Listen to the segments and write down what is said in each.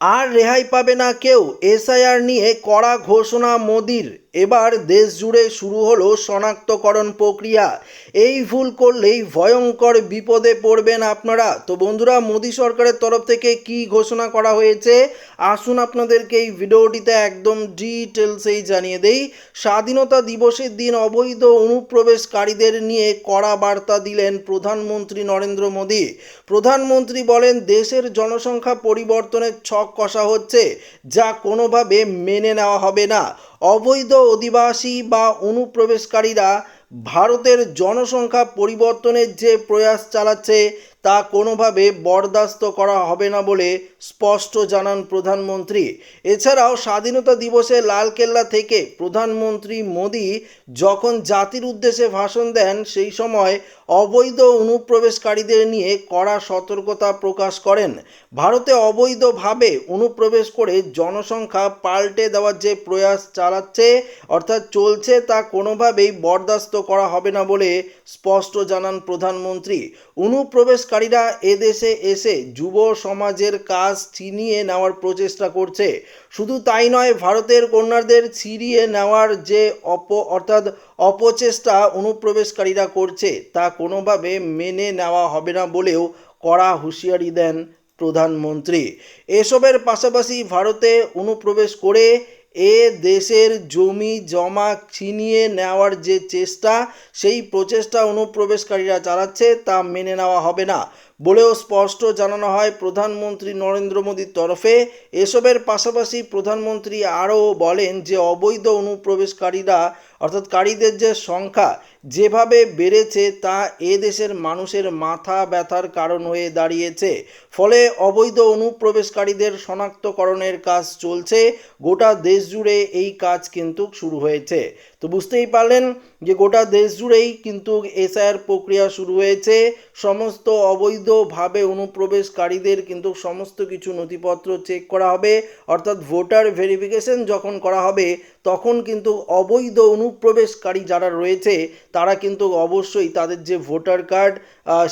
আর রেহাই পাবে না কেউ। এসআইআর নিয়ে কড়া ঘোষণা মোদির। এবার দেশ জুড়ে শুরু হলো শনাক্তকরণ প্রক্রিয়া। এই ভুল করলেই ভয়ঙ্কর বিপদে পড়বেন আপনারা। তো বন্ধুরা, মোদী সরকারের তরফ থেকে কি ঘোষণা করা হয়েছে? আসুন আপনাদেরকে এই ভিডিওটিতে একদম ডিটেলসেই জানিয়ে দেই। স্বাধীনতা দিবসের দিন অবৈধ অনুপ্রবেশকারীদের নিয়ে কড়া বার্তা দিলেন প্রধানমন্ত্রী নরেন্দ্র মোদী। প্রধানমন্ত্রী বলেন, দেশের জনসংখ্যা পরিবর্তনের ছক কষা হচ্ছে, যা কোনোভাবে মেনে নেওয়া হবে না। অবৈধ অধিবাসী বা অনুপ্রবেশকারীরা ভারতের জনসংখ্যা পরিবর্তনের যে প্রয়াস চালাচ্ছে তা কোনোভাবে বরদাস্ত করা হবে না বলে স্পষ্ট জানান প্রধানমন্ত্রী। এছাড়াও স্বাধীনতা দিবসে লালকেল্লা থেকে প্রধানমন্ত্রী মোদি যখন জাতির উদ্দেশ্যে ভাষণ দেন, সেই সময় অবৈধ অনুপ্রবেশকারীদের নিয়ে কড়া সতর্কতা প্রকাশ করেন। ভারতে অবৈধভাবে অনুপ্রবেশ করে জনসংখ্যা পাল্টে দেওয়ার যে প্রয়াস চালাচ্ছে, অর্থাৎ চলছে তা কোনোভাবেই বরদাস্ত করা হবে না বলে স্পষ্ট জানান প্রধানমন্ত্রী। অনুপ্রবেশকারীরা এদেশে এসে যুব সমাজের কাজ ছিনিয়ে নেওয়ার প্রচেষ্টা করছে। শুধু তাই নয়, ভারতের কন্যাদের ছিনিয়ে নেওয়ার যে অপ, অর্থাৎ অপচেষ্টা অনুপ্রবেশকারীরা করছে, তা কোনোভাবে মেনে নেওয়া হবে না বলেও কড়া হুঁশিয়ারি দেন প্রধানমন্ত্রী। এসবের পাশাপাশি ভারতে অনুপ্রবেশ করে এ দেশের জমি জমা ছিনিয়ে নেওয়ার যে চেষ্টা, সেই প্রচেষ্টা অনুপ্রবেশকারীরা চালাচ্ছে তা মেনে নেওয়া হবে না বলেও স্পষ্ট জানানো হয় প্রধানমন্ত্রী নরেন্দ্র মোদীর তরফে। এসবের পাশাপাশি প্রধানমন্ত্রী আরও বলেন যে, অবৈধ অনুপ্রবেশকারীরা, অর্থাৎ কারীদের যে সংখ্যা যেভাবে বেড়েছে তা এ দেশের মানুষের মাথা ব্যথার কারণ হয়ে দাঁড়িয়েছে। ফলে অবৈধ অনুপ্রবেশকারীদের শনাক্তকরণের কাজ চলছে। গোটা দেশ জুড়ে এই কাজ কিন্তু শুরু হয়েছে। তো বুঝতেই পারলেন যে গোটা দেশ জুড়েই কিন্তু এসআইআর প্রক্রিয়া শুরু হয়েছে। সমস্ত অবৈধভাবে অনুপ্রবেশকারীদের কিন্তু সমস্ত কিছু নথিপত্র চেক করা হবে। অর্থাৎ ভোটার ভেরিফিকেশন যখন করা হবে, তখন কিন্তু অবৈধ অনুপ্রবেশকারী যারা রয়েছে, তারা কিন্তু অবশ্যই তাদের যে ভোটার কার্ড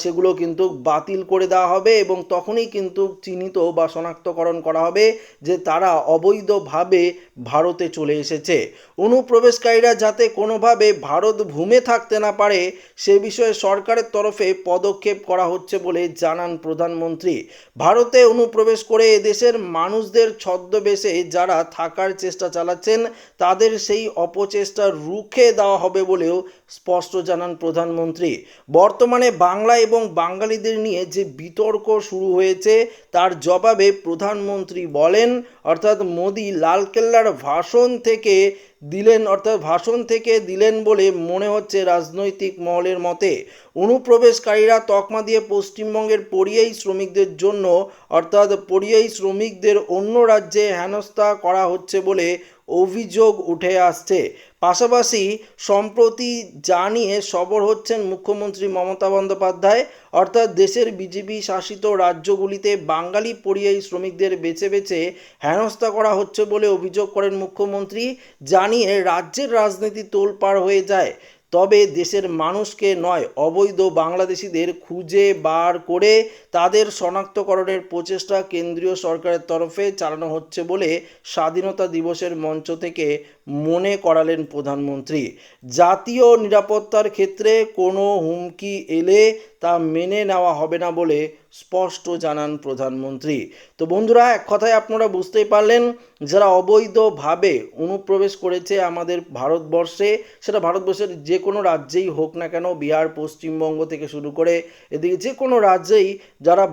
সেগুলো কিন্তু বাতিল করে দেওয়া হবে এবং তখনই কিন্তু চিহ্নিত বা শনাক্তকরণ করা হবে যে তারা অবৈধভাবে ভারতে চলে এসেছে। অনুপ্রবেশকারীরা যাতে কোনোভাবে ভারত ভূমে থাকতে না পারে, সে বিষয়ে সরকারের তরফে পদক্ষেপ করা হচ্ছে বলে জানান প্রধানমন্ত্রী। ভারতে অনুপ্রবেশ করে এদেশের মানুষদের ছদ্মবেশে যারা থাকার চেষ্টা চালাচ্ছেন, তাদের সেই অপচেষ্টা রুখে দেওয়া হবে বলেও স্পষ্ট জানান প্রধানমন্ত্রী। বর্তমানে বাংলা এবং বাঙালিদের নিয়ে যে বিতর্ক শুরু হয়েছে, তার জবাবে প্রধানমন্ত্রী বলেন, অর্থাৎ মোদি লালকেল্লার ভাষণ থেকে দিলেন, অর্থাৎ ভাষণ থেকে দিলেন বলে মনে হচ্ছে রাজনৈতিক মহলের মতে। অনুপ্রবেশকারীরা তকমা দিয়ে পশ্চিমবঙ্গের পরিযায়ী শ্রমিকদের জন্য, অর্থাৎ পরিযায়ী শ্রমিকদের অন্য রাজ্যে হেনস্থা করা হচ্ছে বলে অভিযোগ উঠে আসছে। পাশাপাশি সম্প্রতি জানিয়ে সবর হচ্ছেন মুখ্যমন্ত্রী মমতা বন্দ্যোপাধ্যায়। অর্থাৎ দেশের বিজেপি শাসিত রাজ্যগুলিতে বাঙালি পরিযায়ী শ্রমিকদের বেছে বেছে হেনস্থা করা হচ্ছে বলে অভিযোগ করেন মুখ্যমন্ত্রী। জানিয়ে রাজ্যের রাজনীতি তোলপাড় হয়ে যায়। তবে দেশের মানুষকে নয়, অবৈধ বাংলাদেশিদের খুঁজে বার করে তাদের শনাক্তকরণের প্রচেষ্টা কেন্দ্রীয় সরকারের তরফে চালানো হচ্ছে বলে স্বাধীনতা দিবসের মঞ্চ থেকে মনে করালেন প্রধানমন্ত্রী। জাতীয় নিরাপত্তার ক্ষেত্রে কোনো হুমকি এলে তা মেনে নেওয়া হবে না বলে স্পষ্ট জানান প্রধানমন্ত্রী। তো বন্ধুরা, এক কথায় আপনারা বুঝতেই পারলেন, যারা অবৈধভাবে অনুপ্রবেশ করেছে আমাদের ভারতবর্ষে, সেটা ভারতবর্ষের যে কোনো রাজ্যেই হোক না কেন, বিহার, পশ্চিমবঙ্গ থেকে শুরু করে এদিকে যে কোনো রাজ্যেই যারা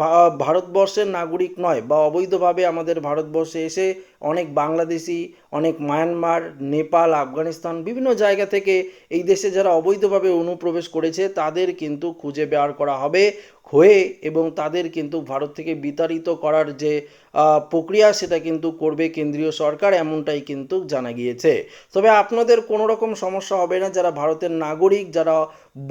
ভারতবর্ষের নাগরিক নয় বা অবৈধভাবে আমাদের ভারতবর্ষে এসে অনেক বাংলাদেশি, অনেক মায়ানমার নেপাল, আফগানিস্তান বিভিন্ন জায়গা থেকে এই দেশে যারা অবৈধভাবে অনুপ্রবেশ করেছে, তাদের কিন্তু খুঁজে বের করা হবে। হয়ে এবং তাদের কিন্তু ভারত থেকে বিতাড়িত করার যে প্রক্রিয়া সেটা কিন্তু করবে কেন্দ্রীয় সরকার এমনটাই কিন্তু জানা গিয়েছে। তবে আপনাদের কোনো রকম সমস্যা হবে না, যারা ভারতের নাগরিক, যারা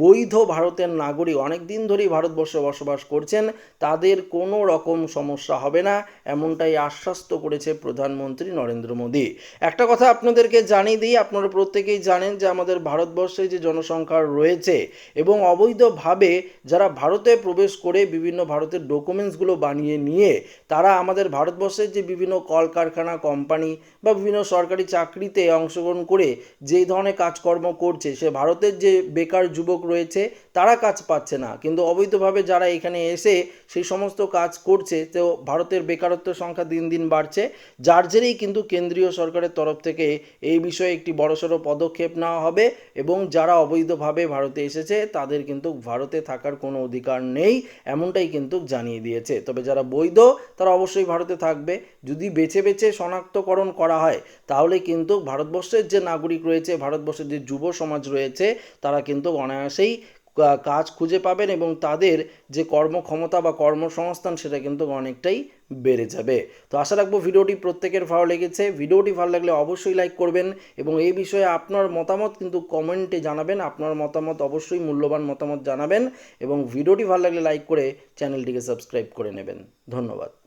বৈধ ভারতের নাগরিক অনেক দিন ধরেই ভারতবর্ষে বসবাস করছেন, তাদের কোনো রকম সমস্যা হবে না, এমনটাই আশ্বাস্ত করেছে প্রধানমন্ত্রী নরেন্দ্র মোদী। একটা কথা আপনাদেরকে জানিয়ে দিই, আপনারা প্রত্যেকেই জানেন যে আমাদের ভারতবর্ষে যে জনসংখ্যা রয়েছে এবং অবৈধভাবে যারা ভারতে প্রবেশ প্রবেশ করে বিভিন্ন ভারতের ডকুমেন্টসগুলো বানিয়ে নিয়ে তারা আমাদের ভারতবর্ষের যে বিভিন্ন কলকারখানা কোম্পানি বা বিভিন্ন সরকারি চাকরিতে অংশগ্রহণ করে যেই ধরনের কাজকর্ম করছে, সে ভারতের যে বেকার যুবক রয়েছে তারা কাজ পাচ্ছে না। কিন্তু অবৈধভাবে যারা এখানে এসে সেই সমস্ত কাজ করছে, তো ভারতের বেকারত্ব সংখ্যা দিন দিন বাড়ছে। যার জেরেই কিন্তু কেন্দ্রীয় সরকারের তরফ থেকে এই বিষয়ে একটি বড়সড় পদক্ষেপ নেওয়া হবে এবং যারা অবৈধভাবে ভারতে এসেছে, তাদের কিন্তু ভারতে থাকার কোনো অধিকার নেই। এমনটাই কিন্তু জানিয়ে দিয়েছে। তবে যারা বৈধ, তারা অবশ্যই ভারতে থাকবে। যদি বেছে বেছে শনাক্তকরণ করা হয়, তাহলে কিন্তু ভারতবর্ষের যে নাগরিক রয়েছে, ভারতবর্ষের যে যুব সমাজ রয়েছে, তারা কিন্তু অনায়াসেই কাজ খুঁজে পাবেন এবং তাদের যে কর্মক্ষমতা বা কর্মসংস্থান, সেটা কিন্তু অনেকটাই বেড়ে যাবে। তো আশা রাখব ভিডিওটি প্রত্যেকের ভালো লেগেছে। ভিডিওটি ভালো লাগলে অবশ্যই লাইক করবেন এবং এই বিষয়ে আপনার মতামত কিন্তু কমেন্টে জানাবেন। আপনার মতামত অবশ্যই মূল্যবান মতামত জানাবেন এবং ভিডিওটি ভালো লাগলে লাইক করে চ্যানেলটিকে সাবস্ক্রাইব করে নেবেন। ধন্যবাদ।